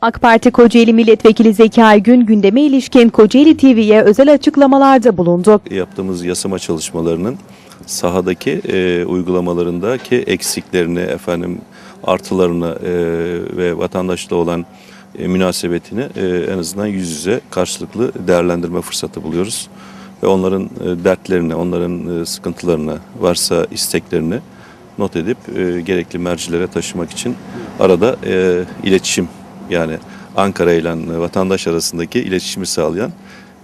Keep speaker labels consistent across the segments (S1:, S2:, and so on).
S1: AK Parti Kocaeli Milletvekili Zeki Aygün gündeme ilişkin Kocaeli TV'ye özel açıklamalarda bulundu.
S2: yaptığımız yasama çalışmalarının sahadaki e, uygulamalarındaki eksiklerini, efendim artılarını e, ve vatandaşla olan e, münasebetini e, en azından yüz yüze karşılıklı değerlendirme fırsatı buluyoruz. Ve onların e, dertlerini, onların e, sıkıntılarını, varsa isteklerini not edip e, gerekli mercilere taşımak için arada e, iletişim yani Ankara ile vatandaş arasındaki iletişimi sağlayan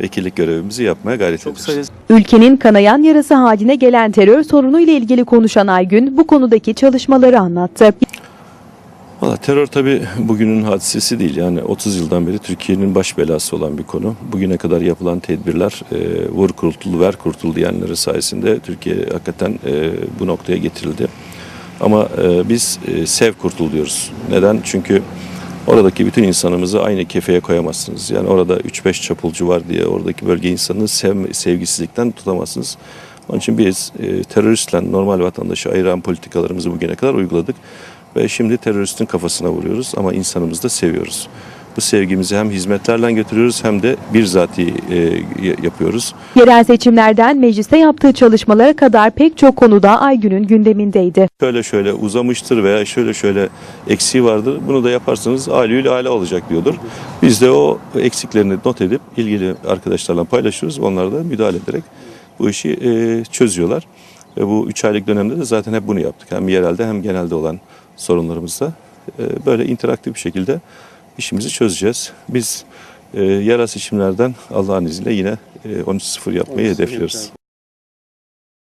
S2: vekillik görevimizi yapmaya gayret ediyoruz.
S1: Ülkenin kanayan yarası haline gelen terör sorunu ile ilgili konuşan Aygün bu konudaki çalışmaları anlattı.
S2: Valla terör tabii bugünün hadisesi değil. Yani 30 yıldan beri Türkiye'nin baş belası olan bir konu. Bugüne kadar yapılan tedbirler e, vur kurtul ver kurtul diyenleri sayesinde Türkiye hakikaten e, bu noktaya getirildi. Ama e, biz e, sev kurtul diyoruz. Neden? Çünkü oradaki bütün insanımızı aynı kefeye koyamazsınız. Yani orada 3-5 çapulcu var diye oradaki bölge insanını sev, sevgisizlikten tutamazsınız. Onun için biz e, teröristle normal vatandaşı ayıran politikalarımızı bugüne kadar uyguladık. Ve şimdi teröristin kafasına vuruyoruz ama insanımızı da seviyoruz. Bu sevgimizi hem hizmetlerle götürüyoruz hem de birzati e, y- yapıyoruz.
S1: Yerel seçimlerden mecliste yaptığı çalışmalara kadar pek çok konuda Aygün'ün gündemindeydi.
S2: Şöyle şöyle uzamıştır veya şöyle şöyle eksiği vardır. Bunu da yaparsanız aliyül ala olacak diyordur. Biz de o eksiklerini not edip ilgili arkadaşlarla paylaşıyoruz. Onlar da müdahale ederek bu işi e, çözüyorlar. Ve bu üç aylık dönemde de zaten hep bunu yaptık. Hem yerelde hem genelde olan sorunlarımızda e, böyle interaktif bir şekilde işimizi çözeceğiz. Biz e, yerel seçimlerden Allah'ın izniyle yine e, 13-0 yapmayı hedefliyoruz.